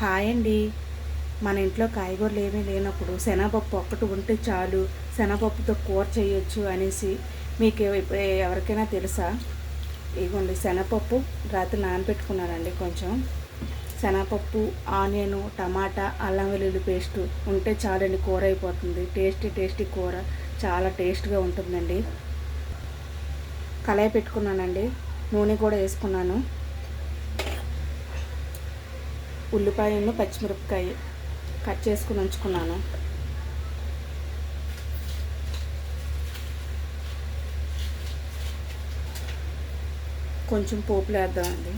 Hi అండి. మన ఇంట్లో కాయగూరలు ఏమీ లేనప్పుడు శనగపప్పు ఒక్కటి ఉంటే చాలు శనగపప్పుతో కూర చేయొచ్చు అనేసి మీకు ఎవరికైనా తెలుసా? ఇదిగోండి శనగపప్పు రాత్రి నానబెట్టుకున్నానండి కొంచెం. శనగపప్పు ఆనియన్ టమాటా అల్లం వెల్లుల్లి పేస్ట్ ఉంటే చాలండి కూర అయిపోతుంది. టేస్టీ టేస్టీ కూర చాలా టేస్ట్గా ఉంటుందండి. కళాయి పెట్టుకున్నానండి. నూనె కూడా వేసుకున్నాను. ఉల్లిపాయను పచ్చిమిరపకాయ కట్ చేసుకుని ఉంచుకున్నాను. కొంచెం పోపులు వేద్దామండి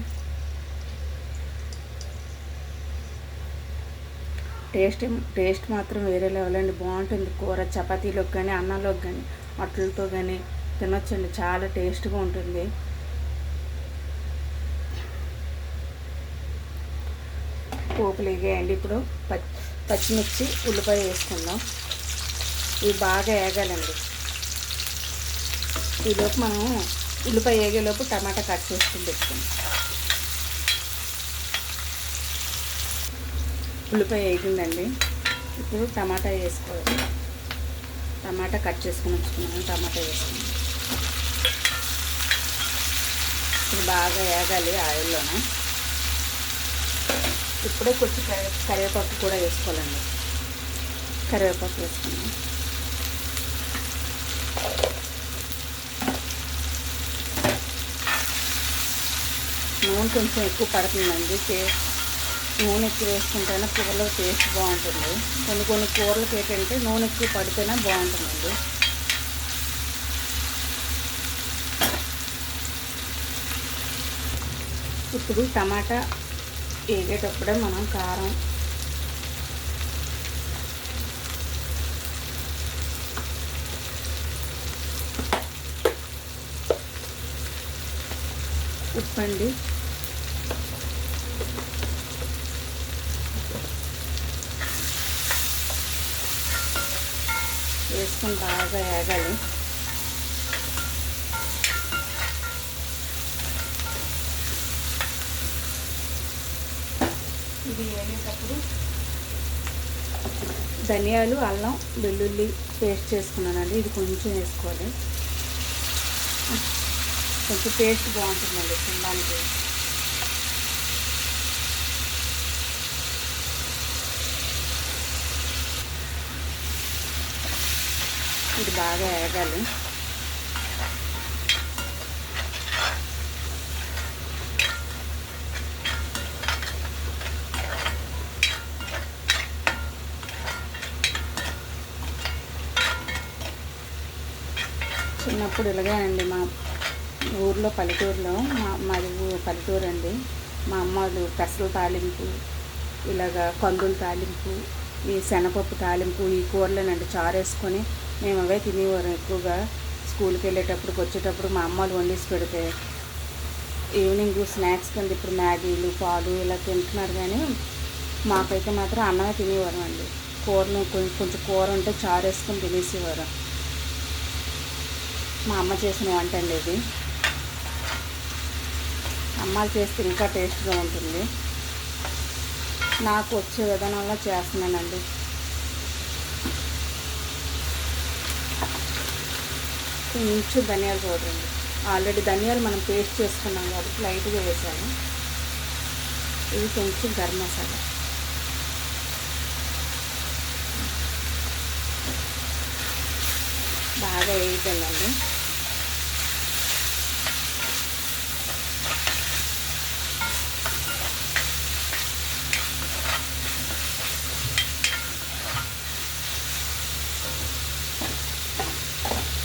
టేస్ట్ టేస్ట్ మాత్రం వేరే లెవెల్ అండి. బాగుంటుంది కూర. చపాతీలోకి కానీ అన్నంలోకి కానీ అట్లతో కానీ తినొచ్చండి. చాలా టేస్ట్గా ఉంటుంది. పోపులు వేగేయండి ఇప్పుడు పచ్చి పచ్చిమిర్చి ఉల్లిపాయ వేసుకుందాం. ఇవి బాగా వేగాలండి ఈలోపు మనం ఉల్లిపాయ వేగేలోపు టమాటా కట్ చేసుకుని పెట్టుకుందాం. ఉల్లిపాయ వేగిందండి ఇప్పుడు టమాటా వేసుకోవాలి. టమాటా కట్ చేసుకుని ఉంచుకున్నాను. టమాటా వేసుకున్నాను ఇది బాగా వేగాలి ఆయిల్లోనే. ఇప్పుడే కొంచెం కరి కరివేపాకు కూడా వేసుకోవాలండి. కరివేపాకు వేసుకున్నాం నూనె కొంచెం ఎక్కువ పడుతుందండి. నూనె ఎక్కువ వేసుకుంటేనే కూరలో టేస్ట్ బాగుంటుంది. కొన్ని కొన్ని కూరలకి ఏంటంటే నూనె ఎక్కువ పడితేనే బాగుంటుందండి. ఇప్పుడు టమాటా వేగేటప్పుడే మనం కారం ఉప్పండి. వేసుకుని బాగా వేగాలి. ఇది వేగేటప్పుడు ధనియాలు అల్లం వెల్లుల్లి పేస్ట్ చేసుకున్నానండి. ఇది కొంచెం వేసుకోవాలి. కొంచెం టేస్ట్ బాగుంటుందండి తినడానికి. ఇది బాగా వేగాలి. చిన్నప్పుడు ఇలాగే అండి మా ఊర్లో పల్లెటూరులో మా మాది పల్లెటూరు అండి మా అమ్మలు పెసల తాలింపు ఇలాగా కందుల తాలింపు ఈ శనగపప్పు తాలింపు ఈ కూరలేనండి చారు వేసుకొని మేము అవే తినేవారు ఎక్కువగా. స్కూల్కి వెళ్ళేటప్పుడు వచ్చేటప్పుడు మా అమ్మలు వండేసి పెడితే ఈవినింగ్ స్నాక్స్ కింద ఇప్పుడు మ్యాగీలు పాలు ఇలా తింటున్నారు కానీ మాకైతే మాత్రం అన్నమే తినేవారు అండి కూరను కొంచెం కొంచెం కూర ఉంటే చారు వేసుకొని తినేసేవారు. మా అమ్మ చేసిన వంట అండి ఇది. అమ్మ చేస్తే ఇంకా టేస్ట్గా ఉంటుంది. నాకు వచ్చే విధానంలో చేస్తున్నానండి. కొంచెం ధనియాలు చూడండి ఆల్రెడీ ధనియాలు మనం పేస్ట్ చేసుకున్నాం కాబట్టి లైట్గా వేసాను. ఇది కొంచెం గరం మసాలా. బాగా వేయగలండి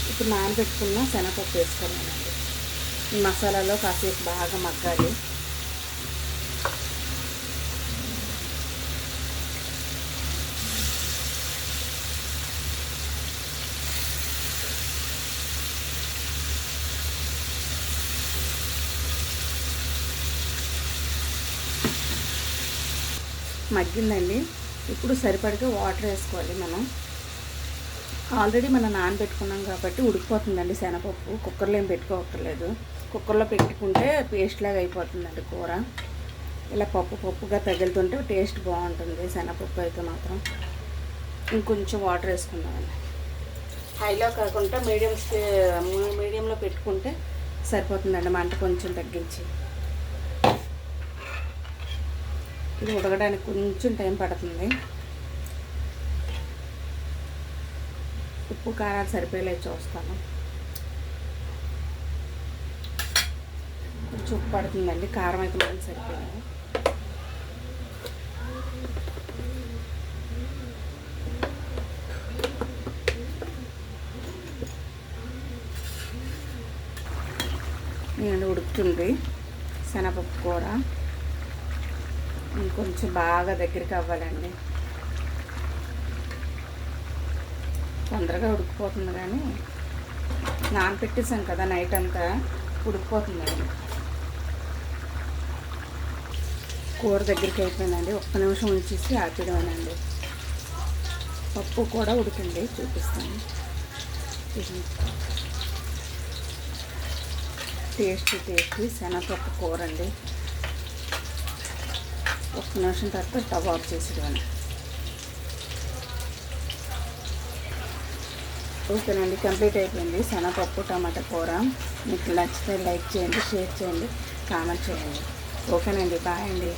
ఇప్పుడు నానబెట్టుకున్న శనగపప్పు వేసుకున్నానండి. ఈ మసాలాలో కాసేపు బాగా మగ్గాలి. మగ్గిందండి. ఇప్పుడు సరిపడగా వాటర్ వేసుకోవాలి మనం. ఆల్రెడీ మనం నానబెట్టుకున్నాం కాబట్టి ఉడికిపోతుందండి శనగపప్పు. కుక్కర్లో ఏం పెట్టుకోవక్కర్లేదు కుక్కర్లో పెట్టుకుంటే పేస్ట్ లాగా అయిపోతుందండి కూర. ఇలా పప్పు పప్పుగా తగులుతుంటే టేస్ట్ బాగుంటుంది శనగపప్పు అయితే మాత్రం. ఇంకొంచెం వాటర్ వేసుకుందామండి. హైలో కాకుండా మీడియం మీడియంలో పెట్టుకుంటే సరిపోతుందండి మంట కొంచెం తగ్గించి. ఇది ఉడకడానికి కొంచెం టైం పడుతుంది. ఉప్పు కారాలు సరిపోయేలా చూస్తాను. కొంచెం ఉప్పు పడుతుందండి. కారం అయితే మనకి సరిపోయింది నేను ఉడుకుతుంది. శనగపప్పు కూర ఇంకొంచెం బాగా దగ్గరికి అవ్వాలండి. తొందరగా ఉడికిపోతుంది కానీ నానపెట్టేసాం కదా నైట్ అంతా ఉడికిపోతుందండి కూర దగ్గరికి అయిపోయిందండి. ఒక్క నిమిషం ఉంచేసి ఆపేయడమేనండి. పప్పు కూడా ఉడికింది చూపిస్తాను. టేస్ట్ టేస్టీ టేస్టీ శనగపప్పు కూర అండి ఒక్క నిమిషం తర్వాత స్టవ్ ఆఫ్ చేసేదాన్ని ఓకేనండి కంప్లీట్ అయిపోయింది. శనగపప్పు టమాటా కూర. మీకు నచ్చితే లైక్ చేయండి షేర్ చేయండి కామెంట్ చేయండి. ఓకేనండి బాయ్ అండి.